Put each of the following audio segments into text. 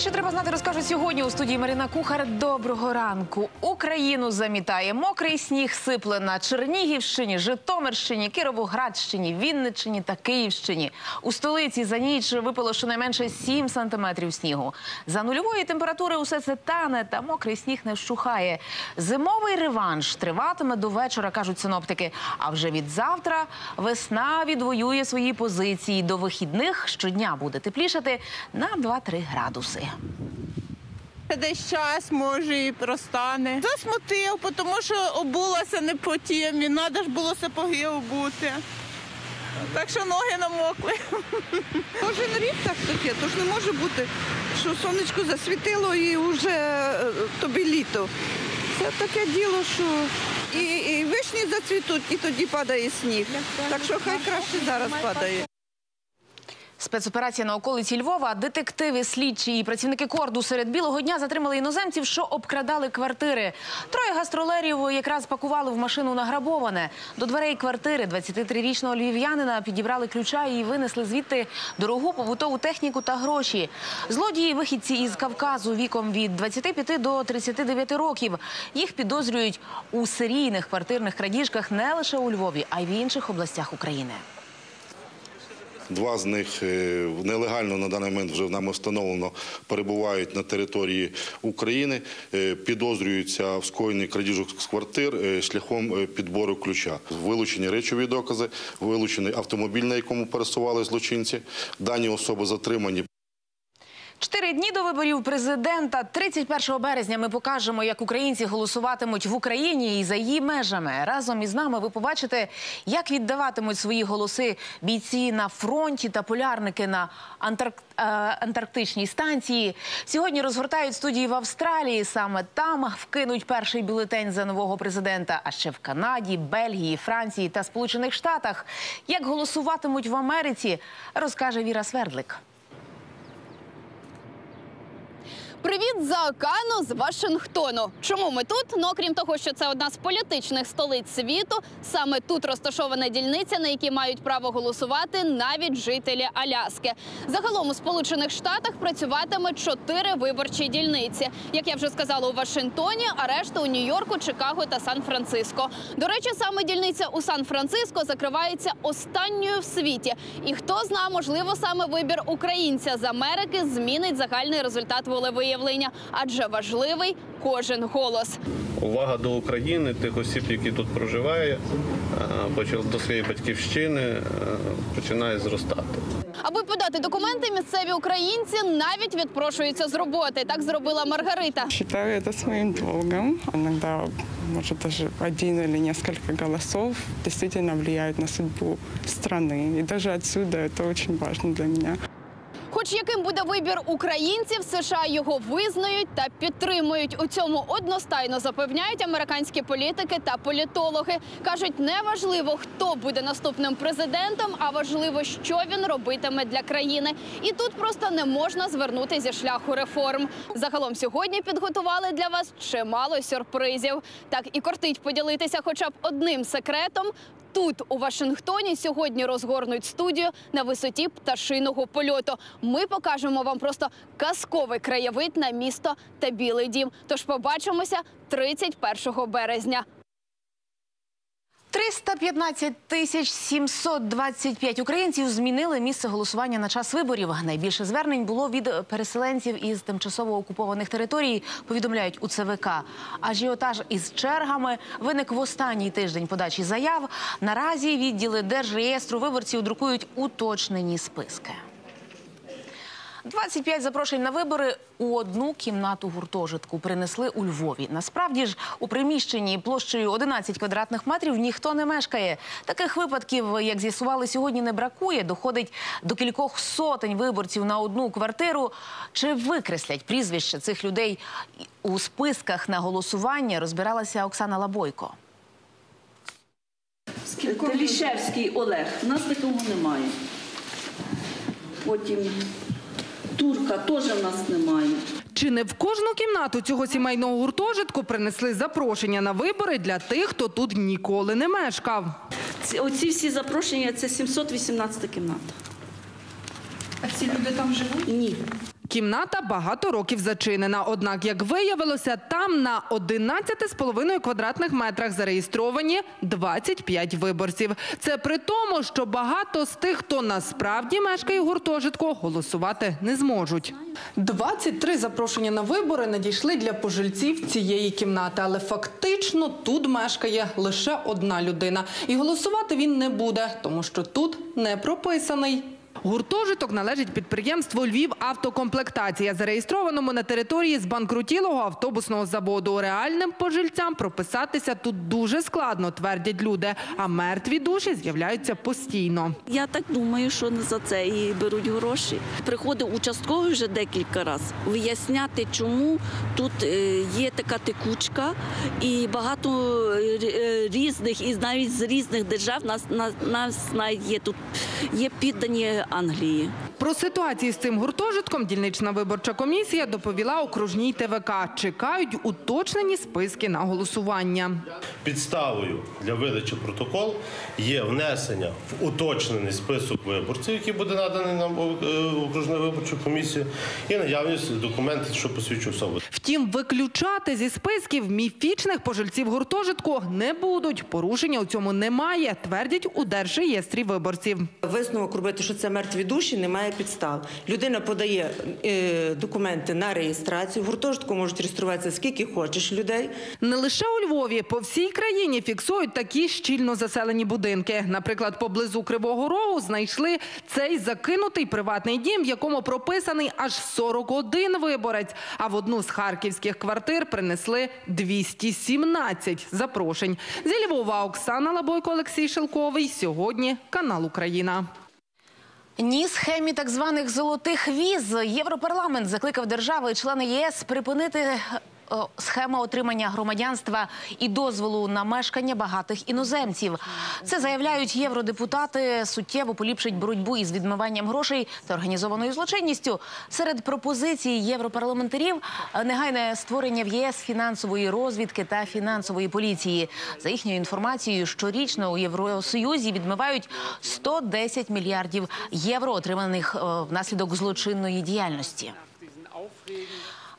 що треба знати, розкажуть сьогодні у студії Марина Кухар. Доброго ранку. Україну замітає мокрий сніг сипле на Чернігівщині, Житомирщині, Кіровоградщині, Вінниччині та Київщині. У столиці за ніч випало щонайменше 7 сантиметрів снігу. За нульової температури усе це тане, та мокрий сніг не вщухає. Зимовий реванш триватиме до вечора, кажуть синоптики. А вже від завтра весна відвоює свої позиції. До вихідних щодня буде теплішати на 2-3 градуси. Десь час може і простане. Засмутив, тому що обулася не по темі, треба ж було сапоги обути. Так що ноги намокли. Кожен рік так таке, тож не може бути, що сонечко засвітило і вже е, тобі літо. Це таке діло, що і, і вишні зацвітуть, і тоді падає сніг. Так що хай краще зараз падає. Спецоперація на околиці Львова. Детективи, слідчі і працівники корду серед білого дня затримали іноземців, що обкрадали квартири. Троє гастролерів якраз пакували в машину награбоване. До дверей квартири 23-річного львів'янина підібрали ключа і винесли звідти дорогу побутову техніку та гроші. Злодії вихідці із Кавказу віком від 25 до 39 років. Їх підозрюють у серійних квартирних крадіжках не лише у Львові, а й в інших областях України. Два з них е, нелегально на даний момент вже нами встановлено перебувають на території України, е, підозрюються в скоєнні крадіжок з квартир е, шляхом підбору ключа. Вилучені речові докази, вилучений автомобіль, на якому пересували злочинці. Дані особи затримані. Чотири дні до виборів президента. 31 березня ми покажемо, як українці голосуватимуть в Україні і за її межами. Разом із нами ви побачите, як віддаватимуть свої голоси бійці на фронті та полярники на Антарк... е, антарктичній станції. Сьогодні розгортають студії в Австралії. Саме там вкинуть перший бюлетень за нового президента. А ще в Канаді, Бельгії, Франції та Сполучених Штатах. Як голосуватимуть в Америці, розкаже Віра Свердлик. Привіт за океану з Вашингтону. Чому ми тут? Ну окрім того, що це одна з політичних столиць світу. Саме тут розташована дільниця, на якій мають право голосувати навіть жителі Аляски. Загалом у Сполучених Штатах працюватиме чотири виборчі дільниці. Як я вже сказала, у Вашингтоні, а решта у Нью-Йорку, Чикаго та Сан-Франциско. До речі, саме дільниця у Сан-Франциско закривається останньою в світі. І хто зна, можливо, саме вибір українця з Америки змінить загальний результат волевиявлення, адже важливий кожен голос. Увага до України, тих осіб, які тут проживають, е, почав до своєї батьківщини, е, починає зростати. Аби подати документи, місцеві українці навіть відпрошуються з роботи. Так зробила Маргарита. Считаю это своим долгом. Иногда, может, даже один или несколько голосов действительно влияют на судьбу страны. И даже отсюда это очень важно для меня. Хоч яким буде вибір українців, США його визнають та підтримують. У цьому одностайно запевняють американські політики та політологи. кажуть, не важливо, хто буде наступним президентом, а важливо, що він робитиме для країни. І тут просто не можна звернути зі шляху реформ. Загалом сьогодні підготували для вас чимало сюрпризів. Так і кортить поділитися, хоча б одним секретом. Тут у Вашингтоні сьогодні розгорнуть студію на висоті пташиного польоту. Ми покажемо вам просто казковий краєвид на місто та білий дім. Тож побачимося 31 березня. 315 тисяч 725 українців змінили місце голосування на час виборів. Найбільше звернень було від переселенців із тимчасово окупованих територій, повідомляють у ЦВК. Ажіотаж із чергами виник в останній тиждень подачі заяв. Наразі відділи Держреєстру виборців друкують уточнені списки. 25 запрошень на вибори у одну кімнату гуртожитку принесли у Львові. Насправді ж у приміщенні площею 11 квадратних метрів ніхто не мешкає. Таких випадків, як з'ясували сьогодні, не бракує. Доходить до кількох сотень виборців на одну квартиру. Чи викреслять прізвища цих людей у списках на голосування? Розбиралася Оксана Лабойко. Телішевський Олег. У нас такого немає. Потім Турка теж в нас немає. Чи не в кожну кімнату цього сімейного гуртожитку принесли запрошення на вибори для тих, хто тут ніколи не мешкав? Ці- Оці всі запрошення це 718 кімната. А ці люди там живуть? Ні. Кімната багато років зачинена. Однак, як виявилося, там на 11,5 квадратних метрах зареєстровані 25 виборців. Це при тому, що багато з тих, хто насправді мешкає у гуртожитку, голосувати не зможуть. 23 запрошення на вибори надійшли для пожильців цієї кімнати, але фактично тут мешкає лише одна людина. І голосувати він не буде, тому що тут не прописаний. Гуртожиток належить підприємству Львів автокомплектація, зареєстрованому на території збанкрутілого автобусного заводу. Реальним пожильцям прописатися тут дуже складно, твердять люди. А мертві душі з'являються постійно. Я так думаю, що не за це і беруть гроші. Приходив участковий вже декілька разів виясняти, чому тут е, є така текучка, і багато е, е, різних, і навіть з різних держав нас, нас, навіть є тут є піддані Англії. Про ситуацію з цим гуртожитком дільнична виборча комісія доповіла окружній ТВК. Чекають уточнені списки на голосування. Підставою для видачі протокол є внесення в уточнений список виборців, який буде наданий нам е, окружною виборчою комісією, і наявність документів, що посвідчує особу. Втім, виключати зі списків міфічних пожильців гуртожитку не будуть. Порушення у цьому немає, твердять у Держреєстрі виборців. Висновок робити, що це мертві душі, немає підстав. Людина подає е, документи на реєстрацію. Гуртожитку можуть реєструватися скільки хочеш людей. Не лише у Львові, по всій країні фіксують такі щільно заселені будинки. Наприклад, поблизу Кривого Рогу знайшли цей закинутий приватний дім, в якому прописаний аж 41 виборець. А в одну з харківських квартир принесли 217 запрошень. Зі Львова Оксана Лабойко, Олексій Шелковий. Сьогодні канал Україна. Ні схемі так званих золотих віз. Європарламент закликав держави, члени ЄС припинити е, схему отримання громадянства і дозволу на мешкання багатих іноземців. Це заявляють євродепутати. Суттєво поліпшить боротьбу із відмиванням грошей та організованою злочинністю. Серед пропозицій європарламентарів е, негайне створення в єС фінансової розвідки та фінансової поліції. За їхньою інформацією, щорічно у Євросоюзі відмивають 110 мільярдів євро, отриманих е, внаслідок злочинної діяльності.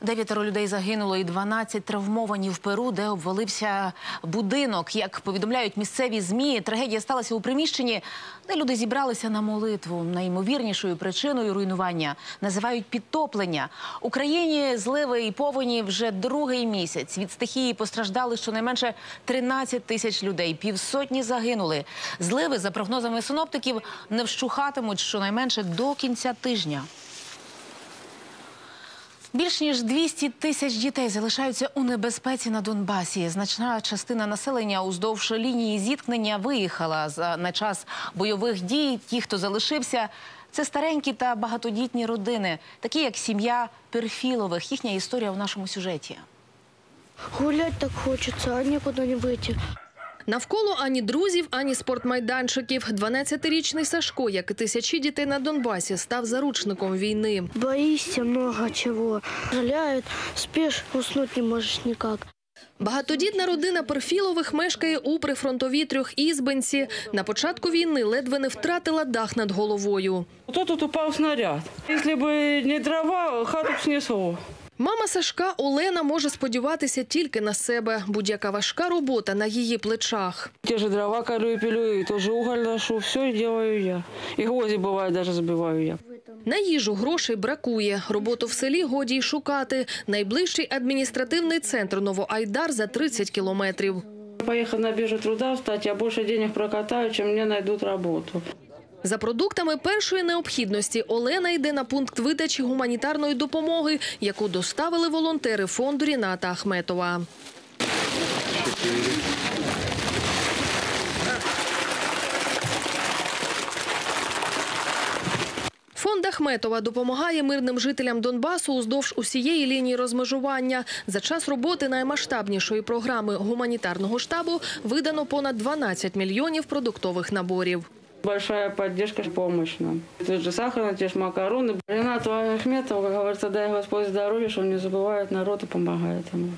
Дев'ятеро людей загинуло і 12 травмовані в Перу, де обвалився будинок. Як повідомляють місцеві змі, трагедія сталася у приміщенні, де люди зібралися на молитву. Найімовірнішою причиною руйнування називають підтоплення. Україні зливи і повені вже другий місяць. Від стихії постраждали щонайменше 13 тисяч людей. Півсотні загинули. Зливи, за прогнозами синоптиків, не вщухатимуть щонайменше до кінця тижня. Більш ніж 200 тисяч дітей залишаються у небезпеці на Донбасі. Значна частина населення уздовж лінії зіткнення виїхала на час бойових дій. Ті, хто залишився, це старенькі та багатодітні родини, такі як сім'я Перфілових. Їхня історія в нашому сюжеті. Гулять так хочеться, а нікуди не вийти. Навколо ані друзів, ані спортмайданчиків. 12-річний Сашко, як і тисячі дітей на Донбасі, став заручником війни. Боїшся много чого. Жаляють, спиш, уснути не можеш ніяк. Багатодітна родина Перфілових мешкає у прифронтовій трьохізбинці. На початку війни ледве не втратила дах над головою. То тут упав снаряд. Якщо б не дрова, хату б снесло. Мама Сашка Олена може сподіватися тільки на себе. Будь-яка важка робота на її плечах. Те же дрова колю и пилю, и тоже уголь ношу. Все делаю я. И гвозди бывает даже забиваю я. На їжу грошей бракує. Роботу в селі годі й шукати. Найближчий адміністративний центр Новоайдар за 30 кілометрів. Поехать на биржу труда встать, я больше денег прокатаю, чем мне найдут работу. За продуктами першої необхідності Олена йде на пункт видачі гуманітарної допомоги, яку доставили волонтери фонду Ріната Ахметова. Фонд Ахметова допомагає мирним жителям Донбасу уздовж усієї лінії розмежування. За час роботи наймасштабнішої програми гуманітарного штабу видано понад 12 мільйонів продуктових наборів. Большая поддержка, помощь нам. Тут же сахар, те же макароны. Ренату Ахметову, как говорится, дай Господь здоровья, что он не забывает народ и помогает ему.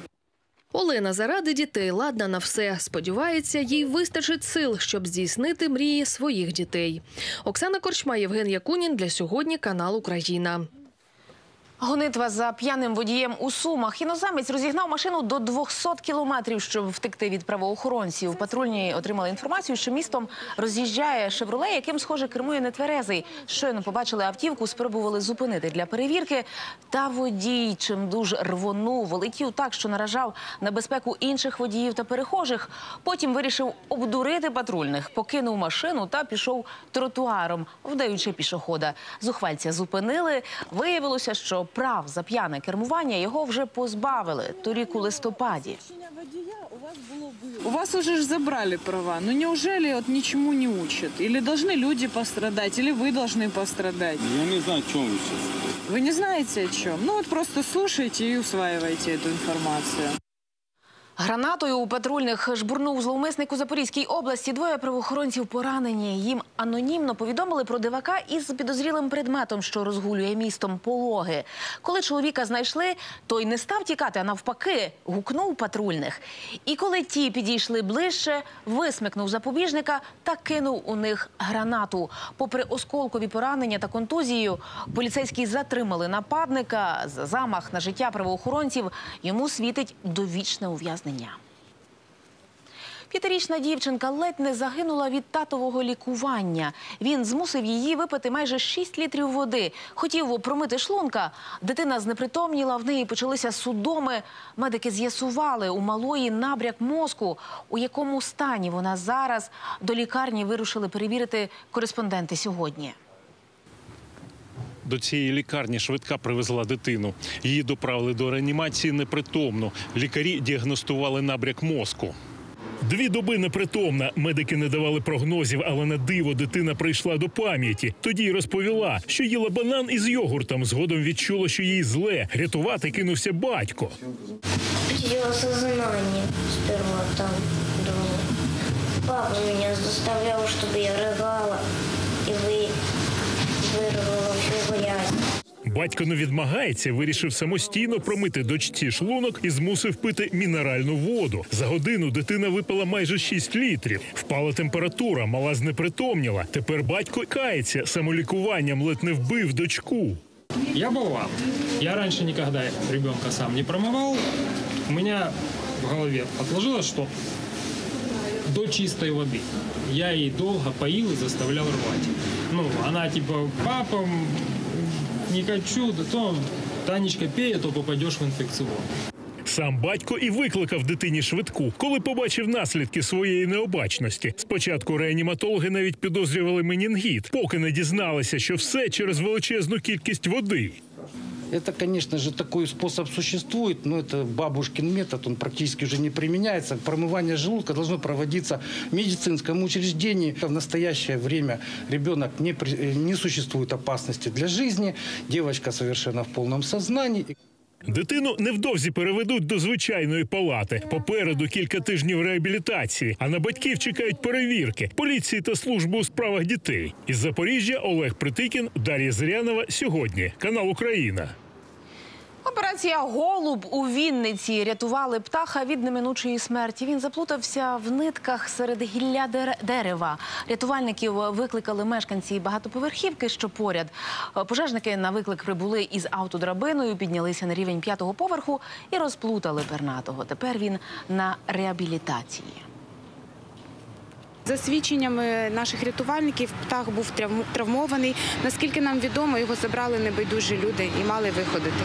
Олена заради дітей ладна на все. Сподівається, їй вистачить сил, щоб здійснити мрії своїх дітей. Оксана Корчма, Євген Якунін. Для сьогодні канал Україна. Гонитва за п'яним водієм у Сумах. Іноземець розігнав машину до 200 кілометрів, щоб втекти від правоохоронців. Патрульні отримали інформацію, що містом роз'їжджає «Шевроле», яким, схоже, кермує нетверезий. Щойно побачили автівку, спробували зупинити для перевірки. Та водій чимдуж рвонув, летів так, що наражав на безпеку інших водіїв та перехожих. Потім вирішив обдурити патрульних, покинув машину та пішов тротуаром, вдаючи пішохода. Зухвальця зупинили. Виявилося, що прав за п'яне кермування його вже позбавили торік у листопаді. У вас уже ж забрали права. Ну неужели вот ничему не учат? Или должны люди пострадать, или вы должны пострадать? Я не знаю, о чем вы сейчас. Вы не знаете о чем? Ну вот просто слушайте и усваивайте эту информацию. Гранатою у патрульних жбурнув зловмисник у Запорізькій області. Двоє правоохоронців поранені. Їм анонімно повідомили про дивака із підозрілим предметом, що розгулює містом пологи. Коли чоловіка знайшли, той не став тікати, а навпаки, гукнув патрульних. І коли ті підійшли ближче, висмикнув запобіжника та кинув у них гранату. Попри осколкові поранення та контузію, поліцейські затримали нападника. За замах на життя правоохоронців йому світить довічне ув'язнення. П'ятирічна дівчинка ледь не загинула від татового лікування. Він змусив її випити майже 6 літрів води. Хотів промити шлунка. Дитина знепритомніла, в неї почалися судоми. Медики з'ясували у малої набряк мозку. У якому стані вона зараз до лікарні вирушили перевірити кореспонденти сьогодні. До цієї лікарні швидка привезла дитину. Її доправили до реанімації непритомну. Лікарі діагностували набряк мозку. Дві доби непритомна. Медики не давали прогнозів, але на диво дитина прийшла до пам'яті. Тоді й розповіла, що їла банан із йогуртом. Згодом відчула, що їй зле. Рятувати кинувся батько. Потеряла сознание сперва там. Папа меня заставлял, чтобы я рыгала Батько не відмагається, вирішив самостійно промити дочці шлунок і змусив пити мінеральну воду. За годину дитина випила майже 6 літрів. Впала температура, мала знепритомніла. Тепер батько кається самолікуванням, ледь не вбив дочку. Я болван. Я раньше никогда ребенка сам не промывал. У меня в голове отложилось, что до чистой воды. Я ей долго поил и заставлял рвать. Ну, она типа, папа, не хочу, да то Танечка пей, а то попадешь в інфекціон. Сам батько і викликав дитині швидку, коли побачив наслідки своєї необачності. Спочатку реаніматологи навіть підозрювали менінгіт, поки не дізналися, що все через величезну кількість води. Это, конечно же, такой способ существует, но это бабушкин метод, он практически уже не применяется. Промывание желудка должно проводиться в медицинском учреждении. В настоящее время ребенок не, э, не существует опасности для жизни, девочка совершенно в полном сознании. Дитину невдовзі переведуть до звичайної палати. Попереду кілька тижнів реабілітації. А на батьків чекають перевірки поліції та служби у справах дітей. Із Запоріжжя Олег Притикін, Дар'я Зрянова. Сьогодні канал Україна. Операція Голуб у Вінниці рятували птаха від неминучої смерті. Він заплутався в нитках серед гілля дерева. Рятувальників викликали мешканці багатоповерхівки, що поряд. Пожежники на виклик прибули із автодрабиною, піднялися на рівень п'ятого поверху і розплутали пернатого. Тепер він на реабілітації. За свідченнями наших рятувальників, птах був травм- травмований. Наскільки нам відомо, його забрали небайдужі люди і мали виходити.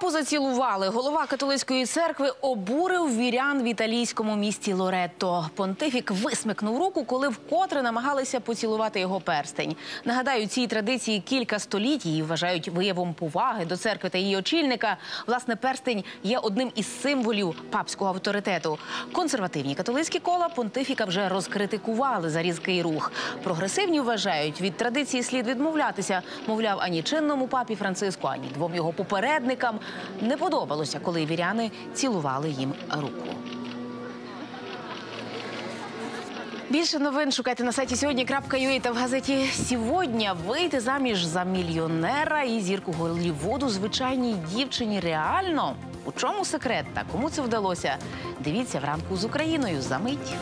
Папу зацілували. Голова католицької церкви обурив вірян в італійському місті Лоретто. Понтифік висмикнув руку, коли вкотре намагалися поцілувати його перстень. Нагадаю, цій традиції кілька століть її вважають виявом поваги до церкви та її очільника. Власне, перстень є одним із символів папського авторитету. Консервативні католицькі кола понтифіка вже розкритикували за різкий рух. Прогресивні вважають, від традиції слід відмовлятися. Мовляв, ані чинному папі Франциску, ані двом його попередникам не подобалося, коли віряни цілували їм руку. Більше новин шукайте на сайті сьогодні.ua та в газеті «Сьогодні» вийти заміж за мільйонера і зірку Голлівуду звичайній дівчині реально. У чому секрет та кому це вдалося? Дивіться вранку з Україною за мить.